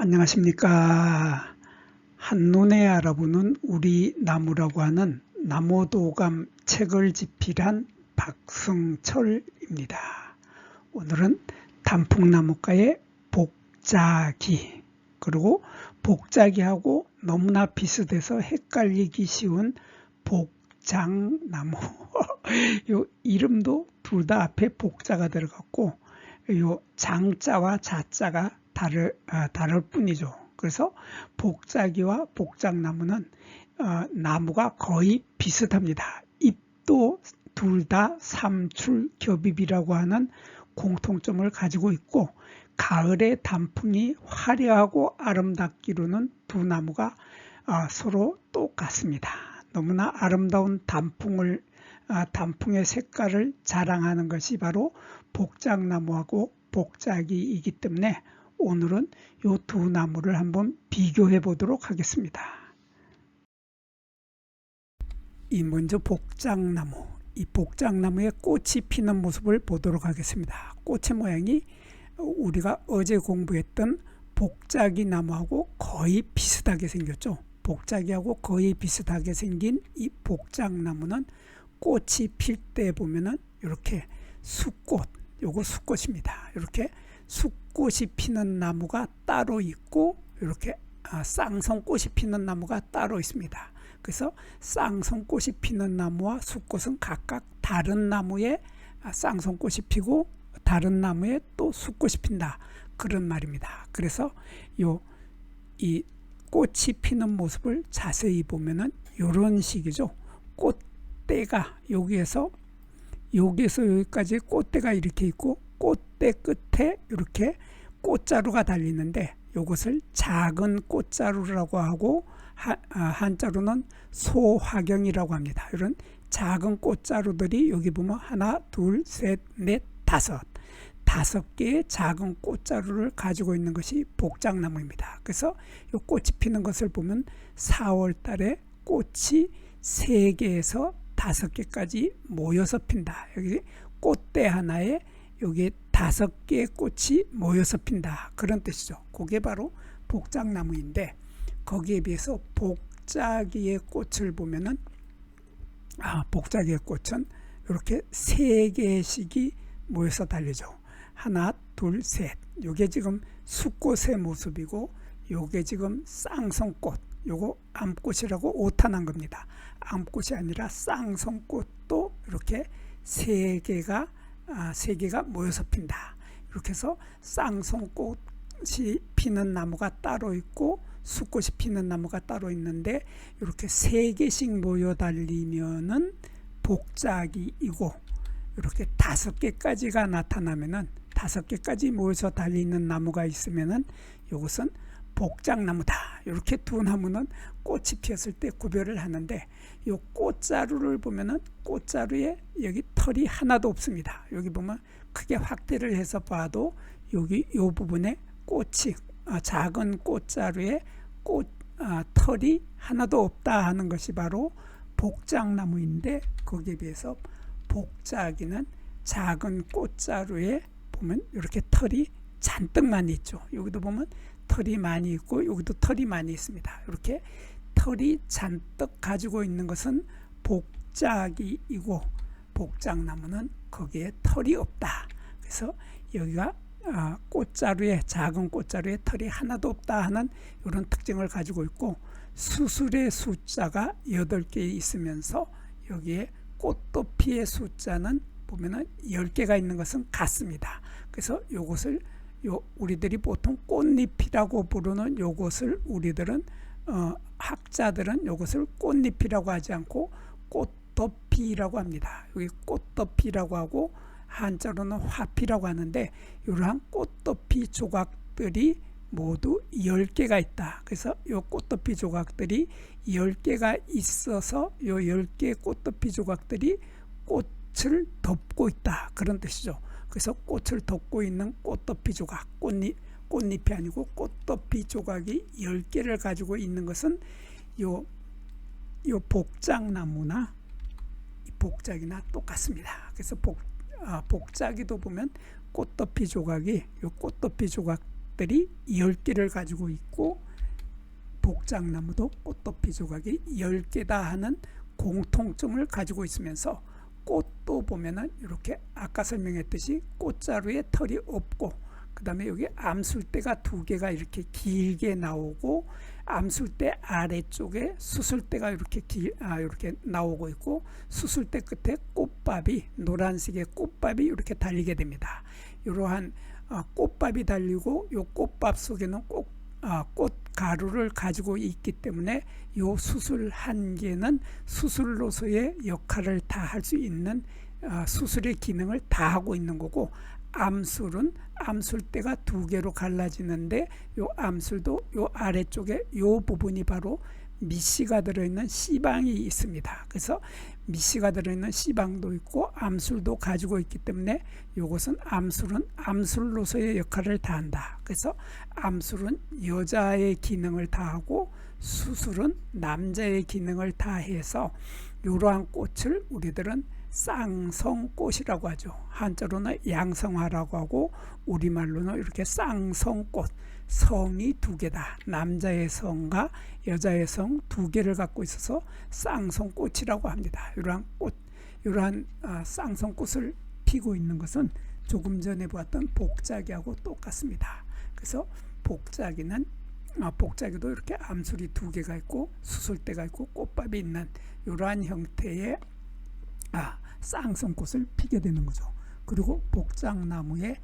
안녕하십니까. 한눈에 알아보는 우리 나무라고 하는 나무도감 책을 집필한 박승철입니다. 오늘은 단풍나무가의 복자기 그리고 복자기하고 너무나 비슷해서 헷갈리기 쉬운 복장나무 요 이름도 둘 다 앞에 복자가 들어갔고 요 장자와 자자가 다를, 아, 다를 뿐이죠. 그래서 복자기와 복장나무는 어, 나무가 거의 비슷합니다. 잎도 둘 다 삼출겹입이라고 하는 공통점을 가지고 있고 가을의 단풍이 화려하고 아름답기로는 두 나무가 어, 서로 똑같습니다. 너무나 아름다운 단풍을 아, 단풍의 색깔을 자랑하는 것이 바로 복장나무하고 복자기이기 때문에 오늘은 이 두 나무를 한번 비교해 보도록 하겠습니다. 이 먼저 복장나무, 이 복장나무의 꽃이 피는 모습을 보도록 하겠습니다. 꽃의 모양이 우리가 어제 공부했던 복자기 나무하고 거의 비슷하게 생겼죠. 복자기하고 거의 비슷하게 생긴 이 복장나무는 꽃이 필 때 보면은 이렇게 수꽃, 요거 수꽃입니다. 이렇게 숫꽃이 피는 나무가 따로 있고 이렇게 아, 쌍성꽃이 피는 나무가 따로 있습니다. 그래서 쌍성꽃이 피는 나무와 숫꽃은 각각 다른 나무에 아, 쌍성꽃이 피고 다른 나무에 또 숫꽃이 핀다. 그런 말입니다. 그래서 요 이 꽃이 피는 모습을 자세히 보면은 이런 식이죠. 꽃대가 여기에서 여기에서 여기까지 꽃대가 이렇게 있고 꽃대 끝에 이렇게 꽃자루가 달리는데 이것을 작은 꽃자루라고 하고 아, 한자로는 소화경이라고 합니다. 이런 작은 꽃자루들이 여기 보면 하나, 둘, 셋, 넷, 다섯 다섯 개의 작은 꽃자루를 가지고 있는 것이 복장나무입니다. 그래서 이 꽃이 피는 것을 보면 4월 달에 꽃이 3개에서 5개까지 모여서 핀다. 여기 꽃대 하나에 여기에 다섯 개의 꽃이 모여서 핀다. 그런 뜻이죠. 그게 바로 복장나무인데 거기에 비해서 복자기의 꽃을 보면은 아, 복자기의 꽃은 이렇게 세 개씩이 모여서 달리죠. 하나, 둘, 셋. 요게 지금 수꽃의 모습이고 요게 지금 쌍성꽃. 요거 암꽃이라고 오탄한 겁니다. 암꽃이 아니라 쌍성꽃도 이렇게 세 개가 아, 세 개가 모여서 핀다. 이렇게 해서 쌍송꽃이 피는 나무가 따로 있고 수꽃이 피는 나무가 따로 있는데 이렇게 세 개씩 모여 달리면은 복자기이고 이렇게 다섯 개까지가 나타나면은 다섯 개까지 모여서 달리는 나무가 있으면은 이것은 복장나무다. 이렇게 두 나무는 꽃이 피었을 때 구별을 하는데 이 꽃자루를 보면은 꽃자루에 여기 털이 하나도 없습니다. 여기 보면 크게 확대를 해서 봐도 여기 이 부분에 꽃이 아, 작은 꽃자루에 꽃 아, 털이 하나도 없다 하는 것이 바로 복장나무인데 거기에 비해서 복자기는 작은 꽃자루에 보면 이렇게 털이 잔뜩 많이 있죠. 여기도 보면 털이 많이 있고 여기도 털이 많이 있습니다. 이렇게 털이 잔뜩 가지고 있는 것은 복작이고 복작나무는 거기에 털이 없다. 그래서 여기가 아, 꽃자루에 작은 꽃자루에 털이 하나도 없다 하는 이런 특징을 가지고 있고 수술의 숫자가 8개 있으면서 여기에 꽃도피의 숫자는 보면은 10개가 있는 것은 같습니다. 그래서 이것을 요 우리들이 보통 꽃잎이라고 부르는 요것을 우리들은 어, 학자들은 요것을 꽃잎이라고 하지 않고 꽃덮이라고 합니다. 여기 꽃덮이라고 하고 한자로는 화피라고 하는데 이러한 꽃덮이 조각들이 모두 10개가 있다. 그래서 이 꽃덮이 조각들이 10개가 있어서 이 10개의 꽃덮이 조각들이 꽃을 덮고 있다. 그런 뜻이죠. 그래서 꽃을 덮고 있는 꽃덮이 조각, 꽃잎, 꽃잎이 아니고 꽃덮이 조각이 10개를 가지고 있는 것은 요, 요 복장나무나 복작이나 똑같습니다. 그래서 복, 아, 복작이도 보면 꽃덮이 조각이 요 꽃덮이 조각 조각들이 10개를 가지고 있고 복장나무도 꽃도피 조각이 10개다 하는 공통점을 가지고 있으면서 꽃도 보면은 이렇게 아까 설명했듯이 꽃자루에 털이 없고 그 다음에 여기 암술대가 두 개가 이렇게 길게 나오고 암술대 아래쪽에 수술대가 이렇게 길, 아, 이렇게 나오고 있고 수술대 끝에 꽃밥이 노란색의 꽃밥이 이렇게 달리게 됩니다. 이러한 어, 꽃밥이 달리고 이 꽃밥 속에는 꽃, 아, 꽃 가루를 가지고 있기 때문에 이 수술 한 개는 수술로서의 역할을 다 할 수 있는 아, 수술의 기능을 다 하고 있는 거고 암술은 암술대가 두 개로 갈라지는데 요 암술도 요 아래쪽에 요 부분이 바로 미씨가 들어있는 씨방이 있습니다. 그래서 미씨가 들어있는 씨방도 있고 암술도 가지고 있기 때문에 이것은 암술은 암술로서의 역할을 다한다. 그래서 암술은 여자의 기능을 다하고 수술은 남자의 기능을 다해서 이러한 꽃을 우리들은 쌍성꽃이라고 하죠. 한자로는 양성화라고 하고 우리말로는 이렇게 쌍성꽃 성이 두 개다. 남자의 성과 여자의 성 두 개를 갖고 있어서 쌍성꽃이라고 합니다. 이러한 꽃, 이러한 아, 쌍성꽃을 피고 있는 것은 조금 전에 보았던 복자기하고 똑같습니다. 그래서 복자기는 아, 복자기도 이렇게 암술이 두 개가 있고 수술대가 있고 꽃밥이 있는 이러한 형태의 아, 쌍성꽃을 피게 되는 거죠. 그리고 복장나무의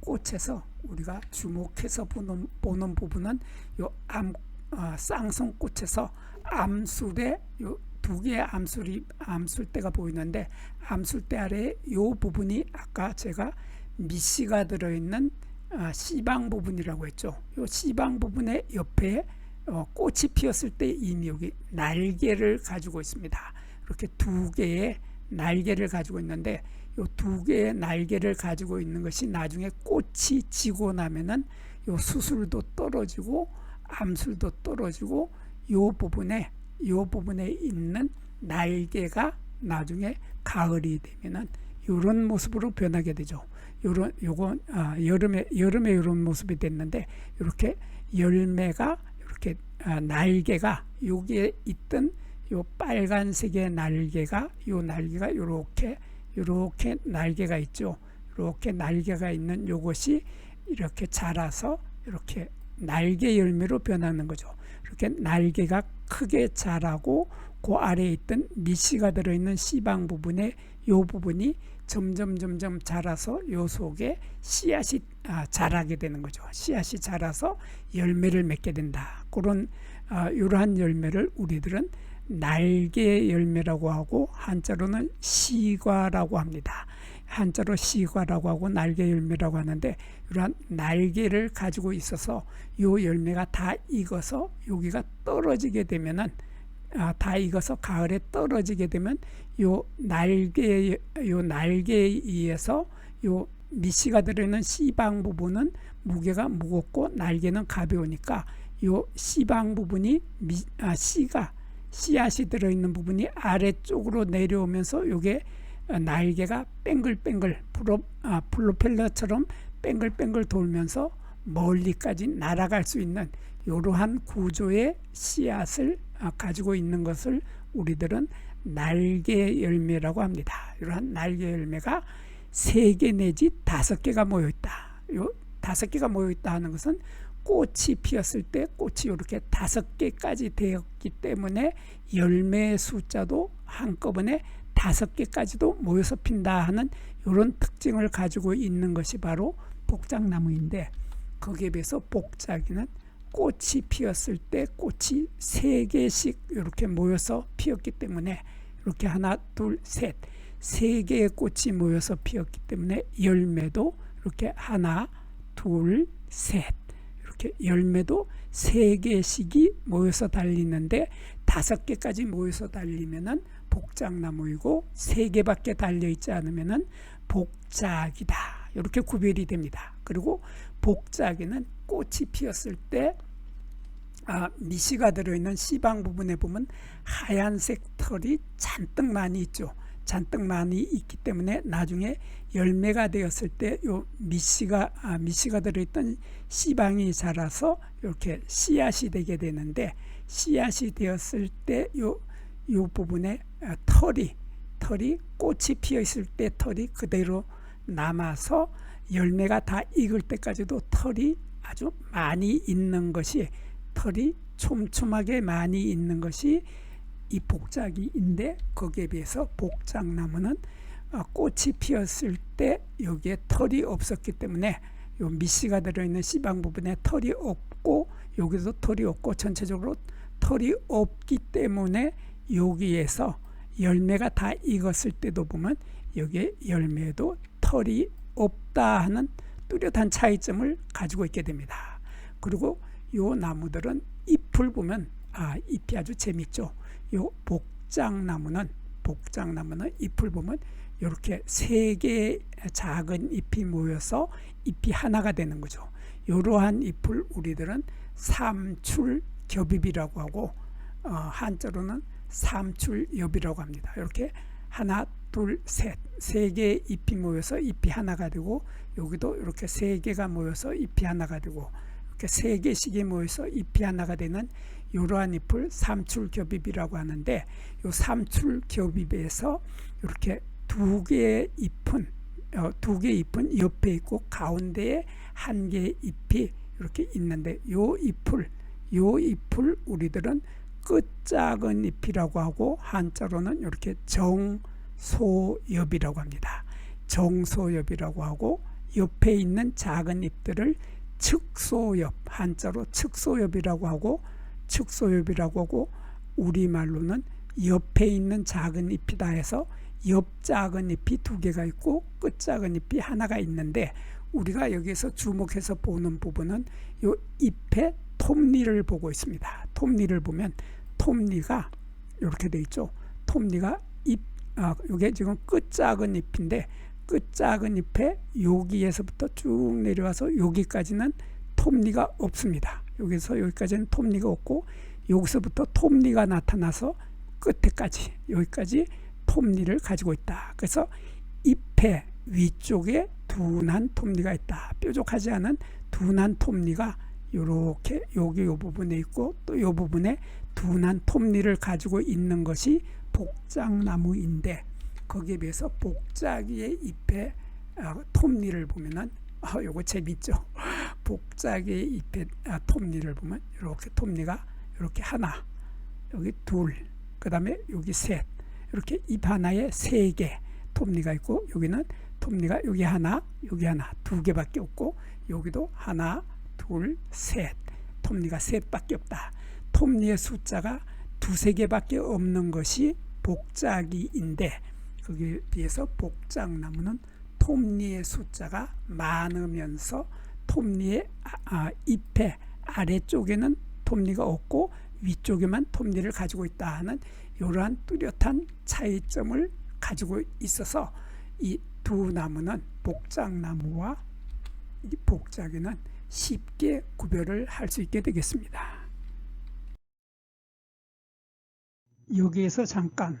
꽃에서 우리가 주목해서 보는, 보는 부분은 요 암, 아, 쌍성꽃에서 암술의 요두 개의 암술이 암술대가 보이는데 암술대 아래 요 부분이 아까 제가 미씨가 들어있는 아, 씨방 부분이라고 했죠. 요 씨방 부분의 옆에 어, 꽃이 피었을 때 이미 여기 날개를 가지고 있습니다. 이렇게 두 개의 날개를 가지고 있는데 요두 개의 날개를 가지고 있는 것이 나중에 꽃이 지고 나면은 요 수술도 떨어지고 암술도 떨어지고 요 부분에 요 부분에 있는 날개가 나중에 가을이 되면은 요런 모습으로 변하게 되죠. 요런 요건 아, 여름에 여름에 이런 모습이 됐는데 이렇게 열매가 이렇게 아, 날개가 여기에 있던 요 빨간색의 날개가 요 날개가 요렇게 요렇게 날개가 있죠. 이렇게 날개가 있는 요것이 이렇게 자라서 이렇게 날개 열매로 변하는 거죠. 이렇게 날개가 크게 자라고 그 아래에 있던 미씨가 들어있는 씨방 부분에 요 부분이 점점 점점 자라서 요 속에 씨앗이 아, 자라게 되는 거죠. 씨앗이 자라서 열매를 맺게 된다. 그런 아, 이러한 열매를 우리들은 날개 열매라고 하고 한자로는 시과라고 합니다. 한자로 시과라고 하고 날개 열매라고 하는데 이러한 날개를 가지고 있어서 요 열매가 다 익어서 여기가 떨어지게 되면은 아, 다 익어서 가을에 떨어지게 되면 요 날개 요 날개에 의해서 요 미씨가 들어있는 씨방 부분은 무게가 무겁고 날개는 가벼우니까 요 씨방 부분이 미, 아, 씨가 씨앗이 들어있는 부분이 아래쪽으로 내려오면서 요게 날개가 뱅글뱅글 프로, 아, 플로펠러처럼 뱅글뱅글 돌면서 멀리까지 날아갈 수 있는 이러한 구조의 씨앗을 아, 가지고 있는 것을 우리들은 날개 열매라고 합니다. 이러한 날개 열매가 세 개 내지 다섯 개가 모여 있다. 요 다섯 개가 모여 있다 하는 것은 꽃이 피었을 때 꽃이 이렇게 다섯 개까지 되었기 때문에 열매의 숫자도 한꺼번에 다섯 개까지도 모여서 핀다 하는 이런 특징을 가지고 있는 것이 바로 복작나무인데 거기에 비해서 복작이는 꽃이 피었을 때 꽃이 세 개씩 이렇게 모여서 피었기 때문에 이렇게 하나 둘셋 세 개의 꽃이 모여서 피었기 때문에 열매도 이렇게 하나 둘셋 열매도 세 개씩이 모여서 달리는데 다섯 개까지 모여서 달리면은 복작나무이고 세 개밖에 달려 있지 않으면은 복작이다. 이렇게 구별이 됩니다. 그리고 복작에는 꽃이 피었을 때 아, 미씨가 들어있는 씨방 부분에 보면 하얀색 털이 잔뜩 많이 있죠. 잔뜩 많이 있기 때문에 나중에 열매가 되었을 때 요 미씨가 아, 미씨가 들어있던 씨방이 자라서 이렇게 씨앗이 되게 되는데 씨앗이 되었을 때요요 부분에 아, 털이 털이 꽃이 피어 있을 때 털이 그대로 남아서 열매가 다 익을 때까지도 털이 아주 많이 있는 것이 털이 촘촘하게 많이 있는 것이 이 복작이인데 거기에 비해서 복작나무는 어, 꽃이 피었을 때 여기에 털이 없었기 때문에 요 미씨가 들어있는 씨방 부분에 털이 없고 여기도 털이 없고 전체적으로 털이 없기 때문에 여기에서 열매가 다 익었을 때도 보면 여기에 열매도 털이 없다 하는 뚜렷한 차이점을 가지고 있게 됩니다. 그리고 요 나무들은 잎을 보면 아 잎이 아주 재밌죠. 요 복장나무는 복장나무는 잎을 보면 이렇게 세 개의 작은 잎이 모여서 잎이 하나가 되는 거죠. 이러한 잎을 우리들은 삼출겹잎이라고 하고 어, 한자로는 삼출엽이라고 합니다. 이렇게 하나, 둘, 셋, 세 개의 잎이 모여서 잎이 하나가 되고 여기도 이렇게 세 개가 모여서 잎이 하나가 되고 이렇게 세 개씩이 모여서 잎이 하나가 되는 이러한 잎을 삼출겹잎이라고 하는데 이 삼출겹잎에서 이렇게 두 개의 잎은 어, 두 개의 잎은 옆에 있고 가운데에 한 개의 잎이 이렇게 있는데 요 잎을 요 잎을 우리들은 끝작은 잎이라고 하고 한자로는 이렇게 정소엽이라고 합니다. 정소엽이라고 하고 옆에 있는 작은 잎들을 측소엽 한자로 측소엽이라고 하고 측소엽이라고 하고 우리말로는 옆에 있는 작은 잎이다 해서 옆 작은 잎이 두 개가 있고 끝 작은 잎이 하나가 있는데 우리가 여기서 주목해서 보는 부분은 요 잎의 톱니를 보고 있습니다. 톱니를 보면 톱니가 이렇게 돼 있죠. 톱니가 잎, 아, 이게 지금 끝 작은 잎인데 끝 작은 잎에 여기에서부터 쭉 내려와서 여기까지는 톱니가 없습니다. 여기서 여기까지는 톱니가 없고 여기서부터 톱니가 나타나서 끝에까지 여기까지 톱니를 가지고 있다. 그래서 잎의 위쪽에 둔한 톱니가 있다. 뾰족하지 않은 둔한 톱니가 이렇게 여기 요 부분에 있고 또 요 부분에 둔한 톱니를 가지고 있는 것이 복작나무인데 거기에 비해서 복작이의 잎의 아, 톱니를 보면은 아, 요거 재밌죠. 복작의 잎의 아, 톱니를 보면 이렇게 톱니가 이렇게 하나, 여기 둘, 그 다음에 여기 셋, 이렇게 잎 하나에 세 개 톱니가 있고 여기는 톱니가 여기 하나, 여기 하나 두 개밖에 없고 여기도 하나, 둘, 셋 톱니가 셋밖에 없다. 톱니의 숫자가 두세 개밖에 없는 것이 복작이인데 거기에 비해서 복작나무는 톱니의 숫자가 많으면서 톱니의 아, 아, 잎의 아래쪽에는 톱니가 없고 위쪽에만 톱니를 가지고 있다 하는 이러한 뚜렷한 차이점을 가지고 있어서 이 두 나무는 복작나무와 이 복작에는 쉽게 구별을 할 수 있게 되겠습니다. 여기에서 잠깐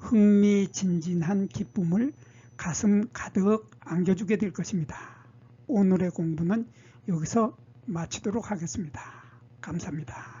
흥미진진한 기쁨을 가슴 가득 안겨주게 될 것입니다. 오늘의 공부는 여기서 마치도록 하겠습니다. 감사합니다.